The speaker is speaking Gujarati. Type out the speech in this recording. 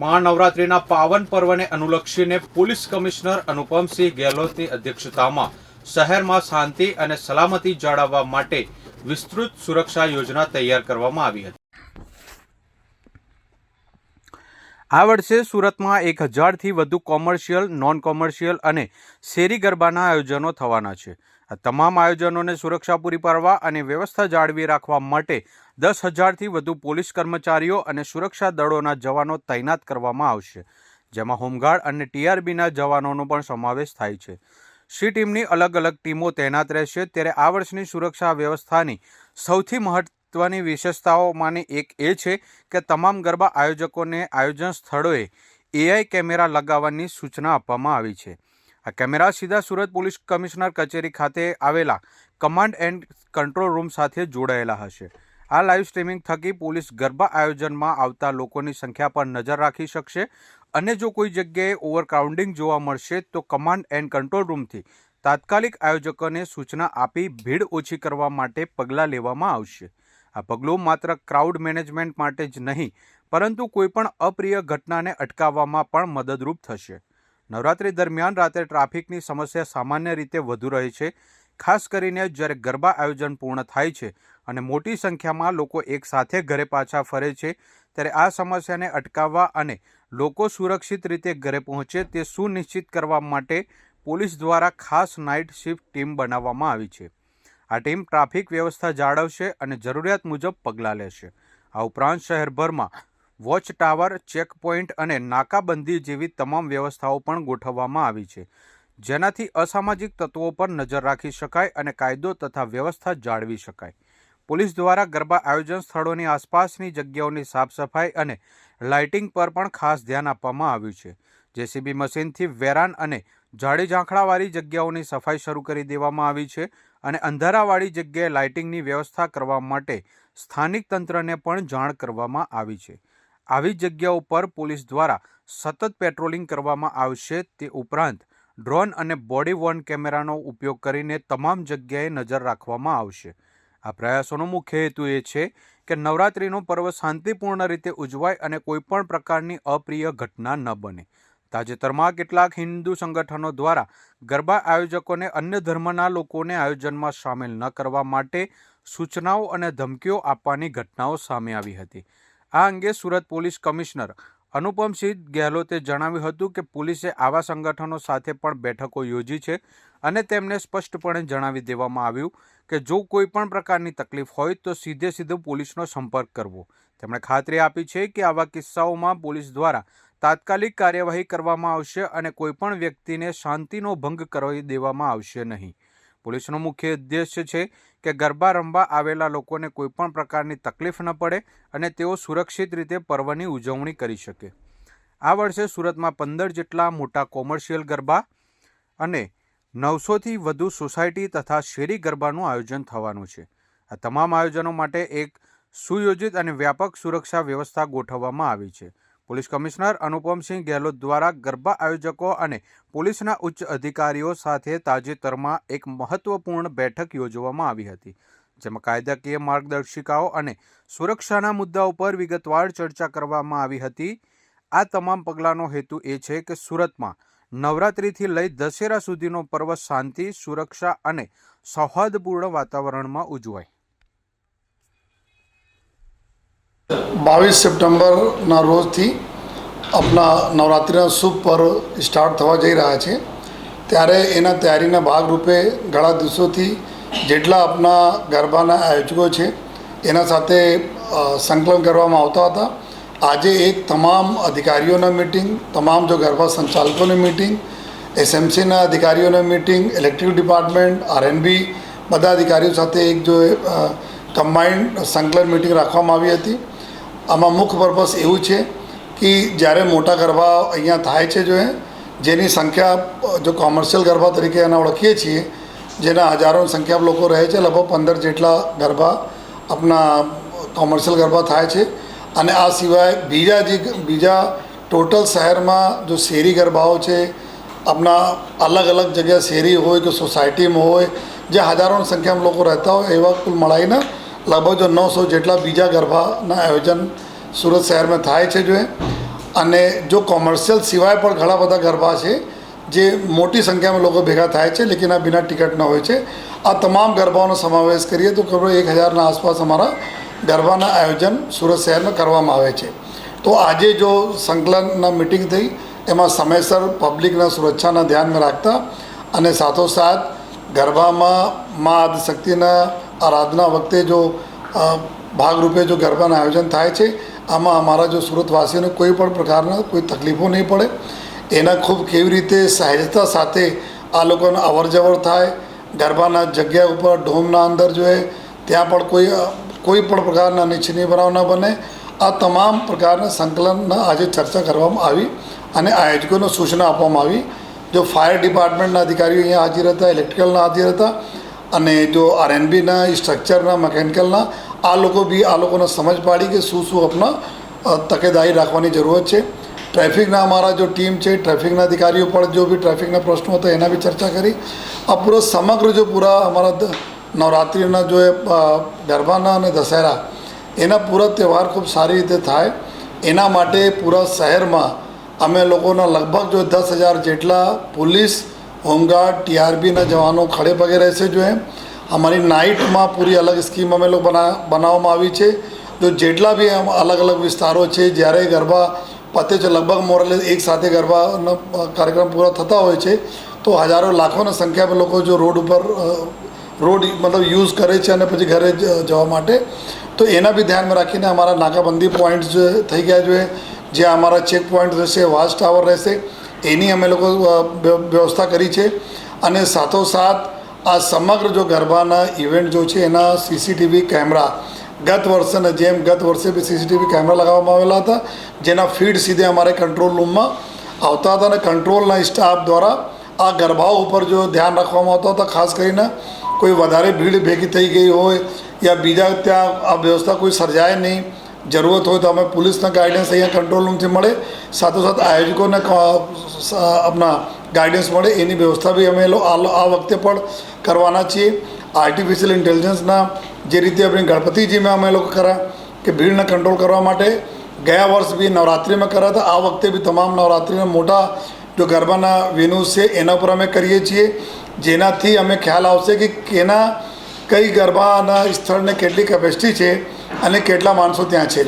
મહાનવરાત્રિના પાવન પર્વને અનુલક્ષીને પોલીસ કમિશનર અનુપમસિંહ ગેહલોતની અધ્યક્ષતામાં શહેરમાં શાંતિ અને સલામતી જાળવવા માટે વિસ્તૃત સુરક્ષા યોજના તૈયાર કરવામાં આવી હતી. આ વર્ષે સુરતમાં એક હજારથી વધુ કોમર્શિયલ નોન કોમર્શિયલ અને શેરી ગરબાના આયોજનો થવાના છે. આ તમામ આયોજનોને સુરક્ષા પૂરી પાડવા અને વ્યવસ્થા જાળવી રાખવા માટે દસ હજારથી વધુ પોલીસ કર્મચારીઓ અને સુરક્ષા દળોના જવાનો તૈનાત કરવામાં આવશે, જેમાં હોમગાર્ડ અને ટીઆરબીના જવાનોનો પણ સમાવેશ થાય છે. સી ટીમની અલગ અલગ ટીમો તૈનાત રહેશે ત્યારે આ વર્ષની સુરક્ષા વ્યવસ્થાની સૌથી મહત્વની વિશેષતાઓમાંની એક એ છે કે તમામ ગરબા આયોજકોને આયોજન સ્થળોએ એઆઈ કેમેરા લગાવવાની સૂચના આપવામાં આવી છે. આ કેમેરા સીધા સુરત પોલીસ કમિશનર કચેરી ખાતે આવેલા કમાન્ડ એન્ડ કંટ્રોલ રૂમ સાથે જોડાયેલા હશે. આ લાઈવ સ્ટ્રીમિંગ થકી પોલીસ ગરબા આયોજનમાં આવતા લોકોની સંખ્યા પર નજર રાખી શકશે અને જો કોઈ જગ્યાએ ઓવરક્રાઉન્ડિંગ જોવા મળશે તો કમાન્ડ એન્ડ કંટ્રોલ રૂમથી તાત્કાલિક આયોજકોને સૂચના આપી ભીડ ઓછી કરવા માટે પગલાં લેવામાં આવશે. આ પગલું માત્ર ક્રાઉડ મેનેજમેન્ટ માટે જ નહીં, પરંતુ કોઈપણ અપ્રિય ઘટનાને અટકાવવામાં પણ મદદરૂપ થશે. નવરાત્રી દરમિયાન રાત્રે ટ્રાફિકની સમસ્યા સામાન્ય રીતે વધુ રહે છે, ખાસ કરીને જ્યારે ગરબા આયોજન પૂર્ણ થાય છે અને મોટી સંખ્યામાં લોકો એકસાથે ઘરે પાછા ફરે છે. ત્યારે આ સમસ્યાને અટકાવવા અને લોકો સુરક્ષિત રીતે ઘરે પહોંચે તે સુનિશ્ચિત કરવા માટે પોલીસ દ્વારા ખાસ નાઇટ શિફ્ટ ટીમ બનાવવામાં આવી છે. આ ટીમ ટ્રાફિક વ્યવસ્થા જાળવશે અને જરૂરિયાત મુજબ પગલાં લેશે. આ ઉપરાંત શહેરભરમાં વોચ ટાવર, ચેકપોઇન્ટ અને નાકાબંધી જેવી તમામ વ્યવસ્થાઓ પણ ગોઠવવામાં આવી છે. જેનાથી અસામાજિક તત્વો પર નજર રાખી શકાય અને કાયદો તથા વ્યવસ્થા જાળવી શકાય. પોલીસ દ્વારા ગરબા આયોજન સ્થળોની આસપાસની જગ્યાઓની સાફ સફાઈ અને લાઇટિંગ પર પણ ખાસ ધ્યાન આપવામાં આવ્યું છે. જેસીબી મશીનથી વેરાન અને જાડી ઝાંખડાવાળી જગ્યાઓની સફાઈ શરૂ કરી દેવામાં આવી છે અને અંધારાવાળી જગ્યાએ લાઇટિંગની વ્યવસ્થા કરવા માટે સ્થાનિક તંત્રને પણ જાણ કરવામાં આવી છે. આવી જગ્યાઓ પર પોલીસ દ્વારા સતત પેટ્રોલિંગ કરવામાં આવશે તે ઉપરાંત ડ્રોન અને બોડી વોર્ન કેમેરાનો ઉપયોગ કરીને તમામ જગ્યાએ નજર રાખવામાં આવશે. આ પ્રયાસોનો મુખ્ય હેતુ એ છે કે નવરાત્રિનો પર્વ શાંતિપૂર્ણ રીતે ઉજવાય અને કોઈપણ પ્રકારની અપ્રિય ઘટના ન બને. તાજેતરમાં કેટલાક હિન્દુ સંગઠનો દ્વારા ગરબા આયોજકોને અન્ય ધર્મના લોકોને આયોજનમાં સામેલ ન કરવા માટે સૂચનાઓ અને ધમકીઓ આપવાની ઘટનાઓ સામે આવી હતી. આ અંગે સુરત પોલીસ કમિશનર અનુપમસિંહ ગેહલોતે જણાવ્યું હતું કે પોલીસે આવા સંગઠનો સાથે પણ બેઠકો યોજી છે અને તેમને સ્પષ્ટપણે જણાવી દેવામાં આવ્યું કે જો કોઈ પણ પ્રકારની તકલીફ હોય તો સીધે સીધો પોલીસનો સંપર્ક કરવો. તેમણે ખાતરી આપી છે કે આવા કિસ્સાઓમાં પોલીસ દ્વારા તાત્કાલિક કાર્યવાહી કરવામાં આવશે અને કોઈપણ વ્યક્તિને શાંતિનો ભંગ કરી દેવામાં આવશે નહીં. પોલીસનો મુખ્ય ઉદ્દેશ્ય છે કે ગરબા રમવા આવેલા લોકોને કોઈપણ પ્રકારની તકલીફ ન પડે અને તેઓ સુરક્ષિત રીતે પર્વની ઉજવણી કરી શકે. આ વર્ષે સુરતમાં પંદર જેટલા મોટા કોમર્શિયલ ગરબા અને નવસોથી વધુ સોસાયટી તથા શેરી ગરબાનું આયોજન થવાનું છે. આ તમામ આયોજનો માટે એક સુયોજિત અને વ્યાપક સુરક્ષા વ્યવસ્થા ગોઠવવામાં આવી છે. પોલીસ કમિશનર અનુપમસિંહ ગેહલોત દ્વારા ગરબા આયોજકો અને પોલીસના ઉચ્ચ અધિકારીઓ સાથે તાજેતરમાં એક મહત્વપૂર્ણ બેઠક યોજવામાં આવી હતી, જેમાં કાયદાકીય માર્ગદર્શિકાઓ અને સુરક્ષાના મુદ્દા ઉપર વિગતવાર ચર્ચા કરવામાં આવી હતી. આ તમામ પગલાંનો હેતુ એ છે કે સુરતમાં નવરાત્રિથી લઈ દશેરા સુધીનો પર્વ શાંતિ, સુરક્ષા અને સૌહાર્દપૂર્ણ વાતાવરણમાં ઉજવાય. બાવીસ સપ્ટેમ્બરના રોજથી આપણા નવરાત્રિના શુભ પર્વ સ્ટાર્ટ થવા જઈ રહ્યા છે. ત્યારે એના તૈયારીના ભાગરૂપે ઘણા દિવસોથી જેટલા આપણા ગરબાના આયોજકો છે, એના સાથે સંકલન કરવામાં આવતા હતા. આજે એક તમામ અધિકારીઓના મિટિંગ, તમામ જો ગરબા સંચાલકોની મિટિંગ, એસએમસીના અધિકારીઓની મિટિંગ, ઇલેક્ટ્રિક ડિપાર્ટમેન્ટ, આરએનબી બધા અધિકારીઓ સાથે એક જો કમ્બાઇન્ડ સંકલન મિટિંગ રાખવામાં આવી હતી. આમાં મુખ્ય પર્પસ એવું છે કે જ્યારે મોટા ગરબા અહીંયા થાય છે જો જેની સંખ્યા, જો કોમર્શિયલ ગરબા તરીકે એના ઓળખીએ છીએ, જેના હજારોની સંખ્યામાં લોકો રહે છે, લગભગ પંદર જેટલા ગરબા આપણા કોમર્શિયલ ગરબા થાય છે. અને આ સિવાય બીજા જે બીજા ટોટલ શહેરમાં જો શેરી ગરબાઓ છે આપણા અલગ અલગ જગ્યા શેરી હોય કે સોસાયટીમાં હોય જે હજારોની સંખ્યામાં લોકો રહેતા હોય, એવા કુલ મળાઈને લગભગ જો નવસો જેટલા બીજા ગરબાના આયોજન સુરત શહેરમાં થાય છે જોઈએ અને જો કોમર્શિયલ સિવાય પણ ઘણા બધા ગરબા છે, જે મોટી સંખ્યામાં લોકો ભેગા થાય છે, લેકિન આ બિના ટિકિટના હોય છે. આ તમામ ગરબાઓનો સમાવેશ કરીએ તો કરોડ એક હજારના આસપાસ અમારા ગરબાના આયોજન સુરત શહેરમાં કરવામાં આવે છે. તો આજે જો સંકલનના મિટિંગ થઈ, એમાં સમયસર પબ્લિકના સુરક્ષાના ધ્યાનમાં રાખતા અને સાથોસાથ ગરબામાં મા આદિશક્તિના આરાધના વખતે જો ભાગરૂપે જો ગરબાના આયોજન થાય છે, આમાં અમારા જો સુરતવાસીઓને કોઈ પણ પ્રકારના કોઈ તકલીફો નહીં પડે. એના ખૂબ કેવી રીતે સહેજતા સાથે આ લોકોને અવર જવર થાય, ગરબાના જગ્યા ઉપર ઢોમના અંદર જોઈએ ત્યાં પણ કોઈ કોઈ પણ પ્રકારના નિચ્છનીય બનાવ ન બને. આ તમામ પ્રકારના સંકલનના આજે ચર્ચા કરવામાં આવી અને આયોજકોને સૂચના આપવામાં આવી. જો ફાયર ડિપાર્ટમેન્ટના અધિકારીઓ અહીંયા હાજર હતા, ઇલેક્ટ્રિકલના હાજર હતા અને જો આરએનબીના સ્ટ્રક્ચરના મિકેનિકલના આ લોકો બી આ લોકોને સમજ પાડી કે શું શું આપણા તકેદારી રાખવાની જરૂરત છે. ટ્રાફિકના અમારા જો ટીમ છે ટ્રાફિકના અધિકારીઓ પણ જો બી ટ્રાફિકના પ્રશ્નો હતા એના બી ચર્ચા કરી. આ પૂરો સમગ્ર જો પૂરા અમારા નવરાત્રિના જો ગરબાના અને દશેરા, એના પૂરા તહેવાર ખૂબ સારી રીતે થાય. એના માટે પૂરા શહેરમાં અમે લોકોના લગભગ જો દસ હજાર જેટલા પોલીસ હોમગાર્ડ ટીઆરબીના જવાનો ખડે પગે રહેશે જો એમ. અમારી નાઇટમાં પૂરી અલગ સ્કીમ અમે લોકો બના, બનાવવામાં આવી છે. જો જેટલા બી અલગ અલગ વિસ્તારો છે, જ્યારે ગરબા પતે છે, લગભગ મોરલે એક સાથે ગરબાનો કાર્યક્રમ પૂરા થતા હોય છે, તો હજારો, લાખોની સંખ્યામાં લોકો જો રોડ ઉપર રોડ મતલબ યુઝ કરે છે અને પછી ઘરે જવા માટે, તો એના બી ધ્યાનમાં રાખીને અમારા નાકાબંધી પોઈન્ટ્સ થઈ ગયા જોઈએ જ્યાં અમારા ચેક પોઈન્ટ રહેશે વાચ ટાવર રહેશે એની અમે લોકો વ્યવસ્થા કરી છે. અને સાથોસાથ આ સમગ્ર જો ગરબાના ઇવેન્ટ જો છે, એના સીસીટીવી કેમેરા ગત વર્ષેને જેમ ગત વર્ષે બી સીસીટીવી કેમેરા લગાવવામાં આવેલા હતા, જેના ફીડ સીધે અમારે કંટ્રોલ રૂમમાં આવતા હતા અને કંટ્રોલના સ્ટાફ દ્વારા આ ગરબાઓ ઉપર જો ધ્યાન રાખવામાં આવતા હતા, ખાસ કરીને કોઈ વધારે ભીડ ભેગી થઈ ગઈ હોય, યા બીજા ત્યાં આ વ્યવસ્થા કોઈ સર્જાય નહીં જરૂરત હોય તો અમે પોલીસના ગાઈડન્સ અહીંયા કંટ્રોલ રૂમથી મળે. સાથોસાથ આયોજકોને આપણા ગાઈડન્સ મળે. એની વ્યવસ્થા બી અમે આ વખતે પણ કરવાના છીએ. આર્ટિફિશિયલ ઇન્ટેલિજન્સના જે રીતે આપણે ગણપતિજીમાં અમે લોકો કર્યા કે ભીડને કંટ્રોલ કરવા માટે ગયા વર્ષ બી નવરાત્રિમાં કર્યા હતા. આ વખતે બી તમામ નવરાત્રિના મોટા જો ગરબાના વેન્યુઝ છે, એના પર અમે કરીએ છીએ. જેનાથી અમે ખ્યાલ આવશે કે કેના કઈ ગરબાના સ્થળને કેટલી કેપેસિટી છે. અને કેટલા માણસો ત્યાં છે